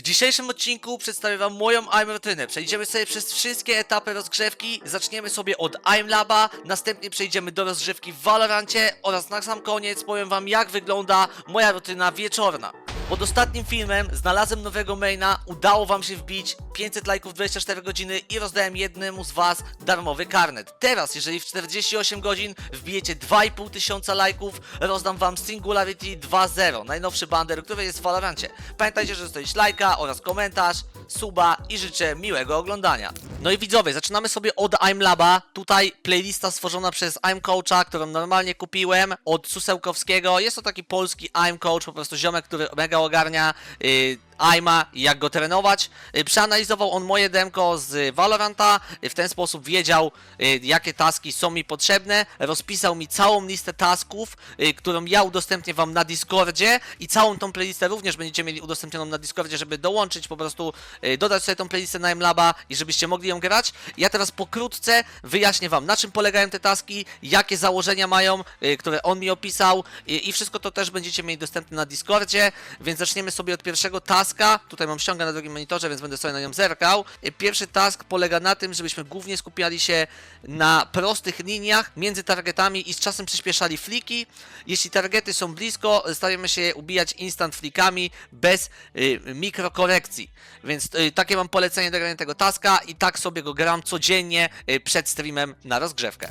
W dzisiejszym odcinku przedstawię wam moją I'm rutynę. Przejdziemy sobie przez wszystkie etapy rozgrzewki. Zaczniemy sobie od I'm Laba, następnie przejdziemy do rozgrzewki w Valorancie oraz na sam koniec powiem wam jak wygląda moja rutyna wieczorna. Pod ostatnim filmem znalazłem nowego maina, udało wam się wbić 500 lajków 24 godziny i rozdałem jednemu z was darmowy karnet. Teraz, jeżeli w 48 godzin wbijecie 2,5 tysiąca lajków, rozdam wam Singularity 2.0, najnowszy bander, który jest w Valorancie. Pamiętajcie, że zostawić lajka oraz komentarz, suba i życzę miłego oglądania. No i widzowie, zaczynamy sobie od I'm Laba. Tutaj playlista stworzona przez I'm Coacha, którą normalnie kupiłem od Susełkowskiego. Jest to taki polski I'm Coach, po prostu ziomek, który mega ogarnia yy, Aima i jak go trenować. Y, Przeanalizował on moje demko z Valoranta, y, w ten sposób wiedział y, jakie taski są mi potrzebne, rozpisał mi całą listę tasków, którą ja udostępnię wam na Discordzie. I całą tą playlistę również będziecie mieli udostępnioną na Discordzie, żeby dołączyć po prostu, dodać sobie tą playlistę na MLaba i żebyście mogli ją grać. Ja teraz pokrótce wyjaśnię wam na czym polegają te taski, jakie założenia mają, które on mi opisał i, wszystko to też będziecie mieli dostępne na Discordzie, więc zaczniemy sobie od pierwszego taska. Tutaj mam ściągę na drugim monitorze, więc będę sobie na nią zerkał. Y, Pierwszy task polega na tym, żebyśmy głównie skupiali się na prostych liniach między targetami i z czasem przyspieszali fliki. Jeśli targety są blisko, staramy się ubijać instant flikami bez y, mikrokorekcji. Więc y, takie mam polecenie do grania tego taska i tak sobie go gram codziennie y, przed streamem na rozgrzewkę.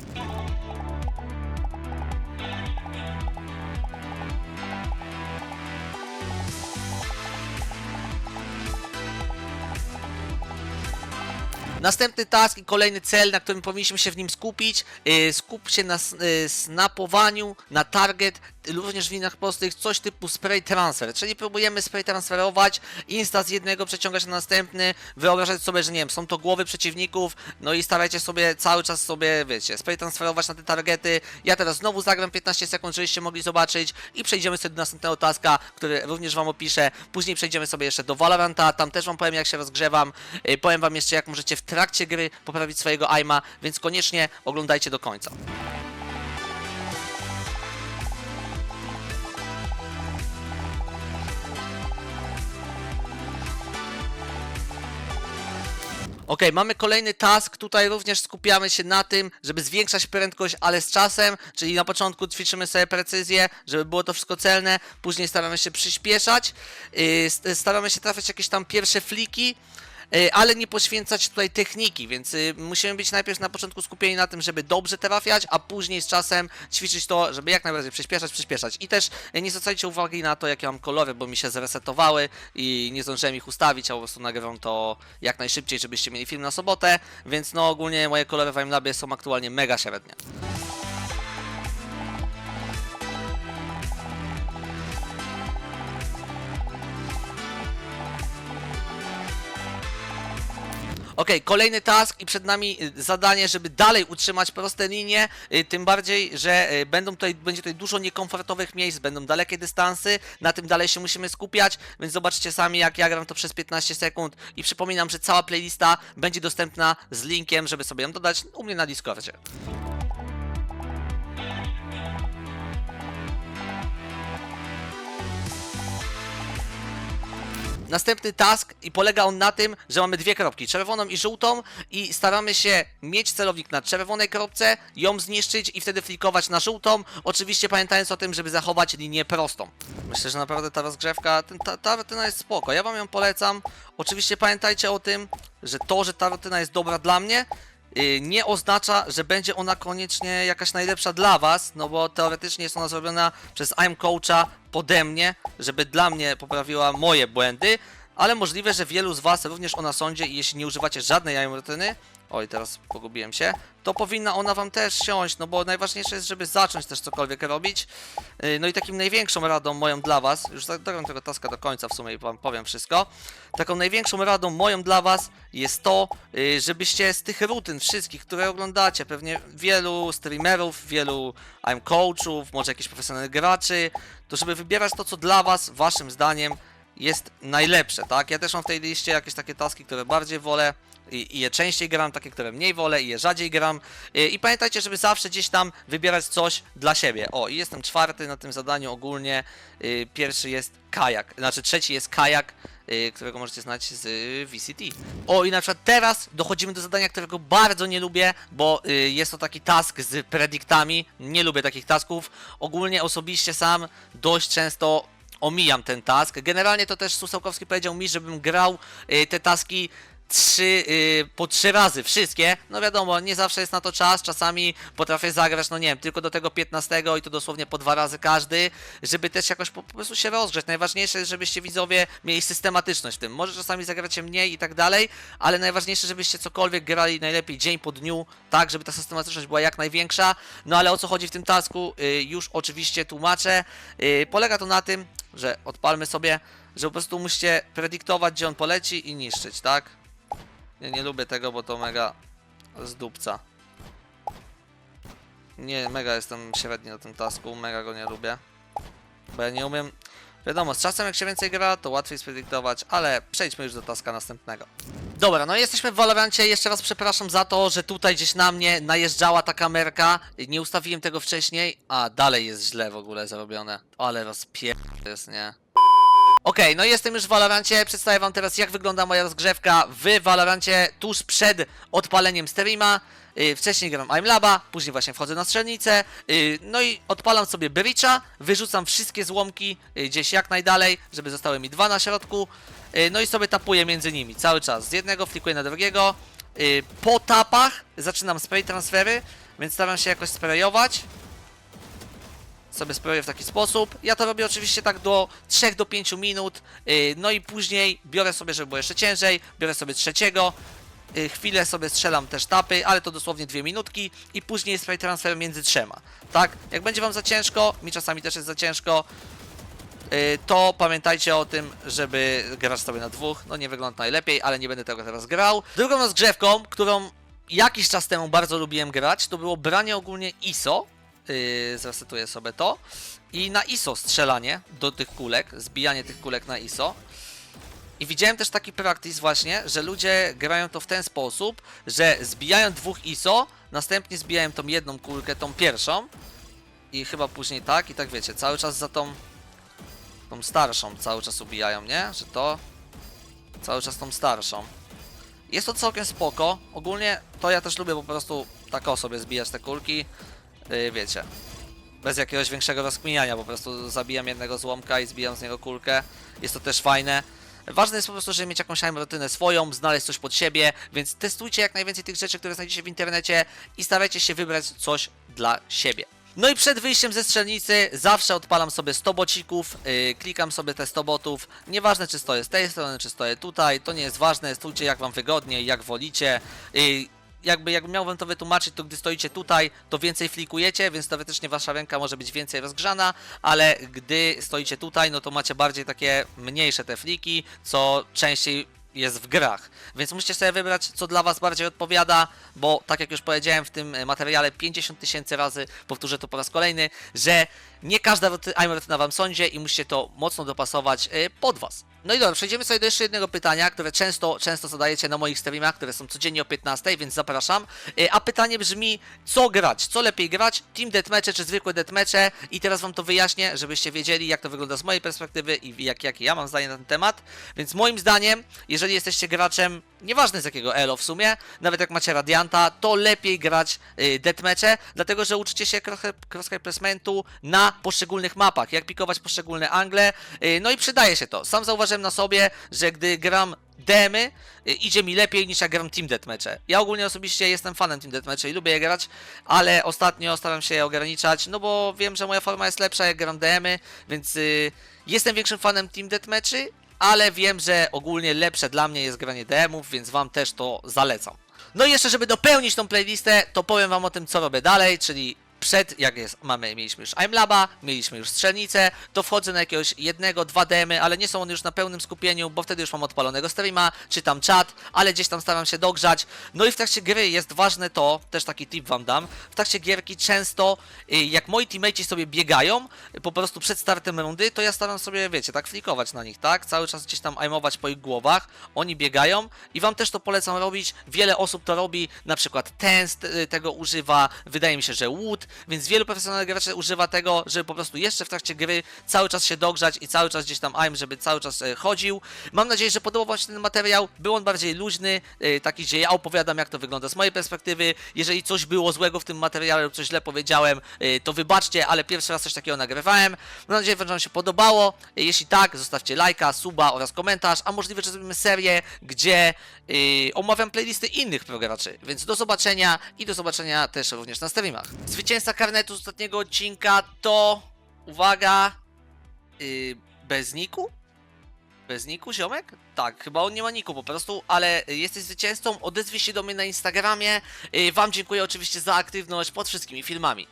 Następny task i kolejny cel, na którym powinniśmy się w nim skupić. Yy, skup się na yy, snapowaniu, na target, również w linach prostych, coś typu spray transfer. Czyli próbujemy spray transferować, insta z jednego przeciągać na następny, wyobrażać sobie, że nie wiem, są to głowy przeciwników, no i starajcie sobie cały czas sobie, wiecie, spray transferować na te targety. Ja teraz znowu zagram 15 sekund, żebyście mogli zobaczyć i przejdziemy sobie do następnego taska, który również wam opiszę. Później przejdziemy sobie jeszcze do Valoranta, tam też wam powiem jak się rozgrzewam. Yy, powiem wam jeszcze jak możecie w trakcie gry poprawić swojego aima, więc koniecznie oglądajcie do końca. Ok, mamy kolejny task. Tutaj również skupiamy się na tym, żeby zwiększać prędkość, ale z czasem, czyli na początku ćwiczymy sobie precyzję, żeby było to wszystko celne, później staramy się przyspieszać, yy, st- staramy się trafiać jakieś tam pierwsze fliki. Yy, Ale nie poświęcać tutaj techniki, więc yy, musimy być najpierw na początku skupieni na tym, żeby dobrze trafiać, a później z czasem ćwiczyć to, żeby jak najbardziej przyspieszać, przyspieszać. I też yy, nie zwracajcie uwagi na to, jakie mam kolory, bo mi się zresetowały i nie zdążyłem ich ustawić, a po prostu nagrywam to jak najszybciej, żebyście mieli film na sobotę, więc no ogólnie moje kolory w IMLabie są aktualnie mega średnie. Okej, kolejny task i przed nami y, zadanie, żeby dalej utrzymać proste linie, y, tym bardziej, że y, będą tutaj, będzie tutaj dużo niekomfortowych miejsc, będą dalekie dystansy, na tym dalej się musimy skupiać, więc zobaczcie sami jak ja gram to przez 15 sekund i przypominam, że cała playlista będzie dostępna z linkiem, żeby sobie ją dodać u mnie na Discordzie. Następny task i polega on na tym, że mamy dwie kropki, czerwoną i żółtą i staramy się mieć celownik na czerwonej kropce, ją zniszczyć i wtedy flikować na żółtą, oczywiście pamiętając o tym, żeby zachować linię prostą. Myślę, że naprawdę ta rozgrzewka, ten, ta, ta rutyna jest spoko, ja wam ją polecam. Oczywiście pamiętajcie o tym, że to, że ta rutyna jest dobra dla mnie, nie oznacza, że będzie ona koniecznie jakaś najlepsza dla was, no bo teoretycznie jest ona zrobiona przez I'm Coacha pode mnie, żeby dla mnie poprawiła moje błędy, ale możliwe, że wielu z was również ona sądzie i jeśli nie używacie żadnej I'm rutyny, oj teraz pogubiłem się, to powinna ona wam też siąść, no bo najważniejsze jest, żeby zacząć też cokolwiek robić. Yy, No i takim największą radą moją dla was, już zagram tego taska do końca w sumie i wam powiem wszystko, taką największą radą moją dla was jest to, yy, żebyście z tych rutyn wszystkich, które oglądacie, pewnie wielu streamerów, wielu I'm coachów, może jakichś profesjonalnych graczy, to żeby wybierać to, co dla was, waszym zdaniem jest najlepsze, tak? Ja też mam w tej liście jakieś takie taski, które bardziej wolę i, je częściej gram, takie, które mniej wolę i je rzadziej gram. I, pamiętajcie, żeby zawsze gdzieś tam wybierać coś dla siebie. O, i jestem czwarty na tym zadaniu ogólnie. Y, Pierwszy jest kajak, znaczy trzeci jest kajak. y, którego możecie znać z y, VCT. O i na przykład teraz dochodzimy do zadania, którego bardzo nie lubię, bo jest to taki task z prediktami. Nie lubię takich tasków. Ogólnie osobiście sam dość często omijam ten task. Generalnie to też Susełkowski powiedział mi, żebym grał te taski trzy, y, po trzy razy, wszystkie. No wiadomo, nie zawsze jest na to czas, czasami potrafię zagrać, no nie wiem, tylko do tego 15 i to dosłownie po dwa razy każdy, żeby też jakoś po, po prostu się rozgrzeć. Najważniejsze jest, żebyście widzowie mieli systematyczność w tym. Może czasami zagracie mniej i tak dalej, ale najważniejsze, żebyście cokolwiek grali najlepiej dzień po dniu, tak, żeby ta systematyczność była jak największa. No ale o co chodzi w tym tasku, y, już oczywiście tłumaczę. Y, polega to na tym, że odpalmy sobie, że po prostu musicie predyktować, gdzie on poleci i niszczyć, tak? Nie, nie lubię tego, bo to mega z dupca. Nie, mega jestem średni na tym tasku, mega go nie lubię. Bo ja nie umiem... Wiadomo, z czasem jak się więcej gra, to łatwiej spredyktować, ale przejdźmy już do taska następnego. Dobra, no jesteśmy w Valorancie, jeszcze raz przepraszam za to, że tutaj gdzieś na mnie najeżdżała ta kamerka. Nie ustawiłem tego wcześniej, a dalej jest źle w ogóle zrobione. Ale rozpier... jest, nie? Okej, no jestem już w Valorancie, przedstawię wam teraz jak wygląda moja rozgrzewka w Valorancie tuż przed odpaleniem streama. Yy, wcześniej gram IMLaba, później właśnie wchodzę na strzelnicę, yy, no i odpalam sobie Breacha, wyrzucam wszystkie złomki yy, gdzieś jak najdalej, żeby zostały mi dwa na środku, no i sobie tapuję między nimi cały czas, z jednego flikuję na drugiego. Po tapach zaczynam spray transfery, więc staram się jakoś sprayować sobie sprawię w taki sposób. Ja to robię oczywiście tak do 3 do 5 minut, yy, no i później biorę sobie, żeby było jeszcze ciężej, biorę sobie trzeciego, yy, chwilę sobie strzelam też tapy, ale to dosłownie dwie minutki i później spray transfer między trzema. Tak, jak będzie wam za ciężko, mi czasami też jest za ciężko, yy, to pamiętajcie o tym, żeby grać sobie na dwóch. No nie wygląda najlepiej, ale nie będę tego teraz grał. Drugą rozgrzewką, którą jakiś czas temu bardzo lubiłem grać, to było branie ogólnie ISO. Yy, sobie to. I na ISO strzelanie do tych kulek, zbijanie tych kulek na ISO. I widziałem też taki practice właśnie, że ludzie grają to w ten sposób, że zbijają dwóch ISO, następnie zbijają tą jedną kulkę, tą pierwszą i chyba później tak i tak wiecie, cały czas za tą tą starszą cały czas ubijają, nie? Że to cały czas tą starszą. Jest to całkiem spoko. Ogólnie to ja też lubię po prostu tak o sobie zbijać te kulki. Yy, wiecie. Bez jakiegoś większego rozkminiania, po prostu zabijam jednego złomka i zbijam z niego kulkę. Jest to też fajne. Ważne jest po prostu, żeby mieć jakąś rutynę swoją, znaleźć coś pod siebie, więc testujcie jak najwięcej tych rzeczy, które znajdziecie w internecie i starajcie się wybrać coś dla siebie. No i przed wyjściem ze strzelnicy zawsze odpalam sobie 100 bocików, yy, klikam sobie te 100 botów. Nieważne czy stoję z tej strony, czy stoję tutaj, to nie jest ważne, stójcie jak wam wygodnie, jak wolicie. Yy, jakby jakby miał wam to wytłumaczyć, to gdy stoicie tutaj, to więcej flikujecie, więc teoretycznie wasza ręka może być więcej rozgrzana, ale gdy stoicie tutaj, no to macie bardziej takie mniejsze te fliki, co częściej jest w grach. Więc musicie sobie wybrać, co dla was bardziej odpowiada, bo tak jak już powiedziałem w tym materiale 50 tysięcy razy, powtórzę to po raz kolejny, że nie każda aim rutyna wam sądzie i musicie to mocno dopasować e, pod was. No i dobra, przejdziemy sobie do jeszcze jednego pytania, które często, często zadajecie na moich streamach, które są codziennie o 15, więc zapraszam. E, A pytanie brzmi, co grać? Co lepiej grać? Team deathmatche czy zwykłe deathmatche? I teraz wam to wyjaśnię, żebyście wiedzieli, jak to wygląda z mojej perspektywy i jak, jakie ja mam zdanie na ten temat. Więc moim zdaniem, jeżeli jesteście graczem, nieważne z jakiego elo w sumie, nawet jak macie Radianta, to lepiej grać y, deathmatche, dlatego że uczycie się cross- cross-hair placementu na poszczególnych mapach, jak pikować poszczególne angle, y, no i przydaje się to. Sam zauważyłem na sobie, że gdy gram demy, y, idzie mi lepiej niż jak gram Team Deathmatche. Ja ogólnie osobiście jestem fanem Team Deathmatche i lubię je grać, ale ostatnio staram się je ograniczać, no bo wiem, że moja forma jest lepsza jak gram demy, więc y, jestem większym fanem Team Deathmatchy, ale wiem, że ogólnie lepsze dla mnie jest granie demów, więc wam też to zalecam. No i jeszcze, żeby dopełnić tą playlistę, to powiem wam o tym, co robię dalej, czyli przed, jak jest, mamy, mieliśmy już IMLaba, mieliśmy już strzelnicę, to wchodzę na jakiegoś jednego, dwa demy, ale nie są one już na pełnym skupieniu, bo wtedy już mam odpalonego streama, czytam czat, ale gdzieś tam staram się dogrzać. No i w trakcie gry jest ważne to, też taki tip wam dam, w trakcie gierki często, y, jak moi teammates sobie biegają, po prostu przed startem rundy, to ja staram sobie, wiecie, tak flikować na nich, tak? Cały czas gdzieś tam aimować po ich głowach, oni biegają i wam też to polecam robić, wiele osób to robi, na przykład Tenst y, tego używa, wydaje mi się, że Wood, więc wielu profesjonalnych graczy używa tego, żeby po prostu jeszcze w trakcie gry cały czas się dogrzać i cały czas gdzieś tam aim, żeby cały czas e, chodził. Mam nadzieję, że podobał Wam się ten materiał. Był on bardziej luźny, e, taki, gdzie ja opowiadam, jak to wygląda z mojej perspektywy. Jeżeli coś było złego w tym materiale lub coś źle powiedziałem, e, to wybaczcie, ale pierwszy raz coś takiego nagrywałem. Mam nadzieję, że Wam się podobało. Jeśli tak, zostawcie lajka, suba oraz komentarz, a możliwe, że zrobimy serię, gdzie e, omawiam playlisty innych prograczy. Więc do zobaczenia i do zobaczenia też również na streamach. Zwycięzca karnetu z ostatniego odcinka to... Uwaga... Yy, bez niku? Bez niku, ziomek? Tak, chyba on nie ma niku po prostu, ale jesteś zwycięzcą, odezwij się do mnie na Instagramie. Y, Wam dziękuję oczywiście za aktywność pod wszystkimi filmami.